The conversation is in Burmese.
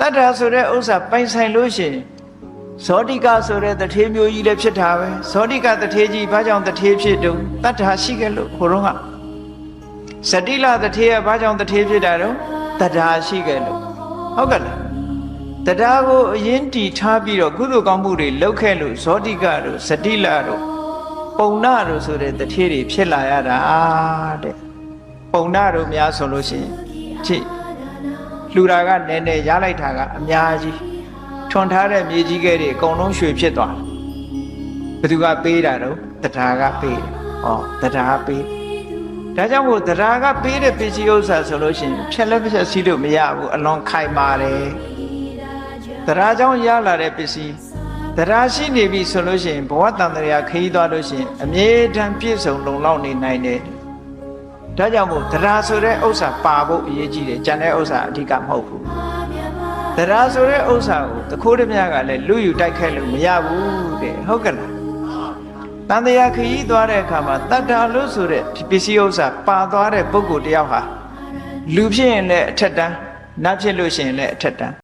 တတ္ထာဆိုတဲ့ဥစ္စာပိုင်ဆိုင်လို့ရှိရင်ဇောတိကဆိုတဲ့တထေးမျိုးကြီးလည်းဖြစ်တာပဲဇောတိကတထေးကြီးဘာကြောင့်တထေးဖြစ်တုံးတတ္ထာရှိခဲ့လို့ဟိုတော့ကစတိလတထေးကဘာကြောင့်တထေးဖြစ်တာတော့တတ္ထာရှိခဲ့လို့ဟုတ်ကဲ့လားတတ္ထာကိုအရင်တီထားပြီးတော့ကုသိုလ်ကောင်းမှုတွေလုပ်ခဲ့လို့ဇောတိကတို့စတိလတို့ပုံနာတို့ဆိုတဲ့တထေးတွေဖြစ်လာရတာတဲ့ပုံနာတို့များဆိုလို့ရှိရင်ကြည့် လှူတာကနည်းနည်းရလိုက်တာကအများကြီးထွန်ထားတဲ့မြေကြီးကဲတွေအကုန်လုံးရွှေဖြစ်သွားတယ်ဘယ်သူကပေးတာတော့တရားကပေးတယ်ဟောတရားပေးဒါကြောင့်မို့တရားကပေးတဲ့ပစ္စည်းဥစ္စာဆိုလို့ရှိရင်ဖြက်လက်ဖြက်စီးလို့မရဘူးအလွန်ခိုင်မာတယ်တရားကြောင့်ရလာတဲ့ပစ္စည်းတရားရှိနေပြီဆိုလို့ရှိရင်ဘဝတန်တရားခရီးသွားလို့ရှိရင်အမြဲတမ်းပြည့်စုံလုံလောက်နေနိုင်တယ် ဒါကြောင့်မို့တရားဆိုတဲ့ဥစ္စာပါဖို့အရေးကြီးတယ်ကျန်တဲ့ဥစ္စာအဓိကမဟုတ်ဘူးတရားဆိုတဲ့ဥစ္စာကိုတခိုးတမကလည်းလူယူတိုက်ခိုက်လို့မရဘူးတဲ့ဟုတ်ကဲ့လားတန်တရားခရီးသွားတဲ့အခါမှာတတ္တာလို့ဆိုတဲ့ပစ္စည်းဥစ္စာပါသွားတဲ့ပုဂ္ဂိုလ်တယောက်ဟာလူဖြစ်ရင်လည်းအထက်တန်းနတ်ဖြစ်လို့ရှိရင်လည်းအထက်တန်း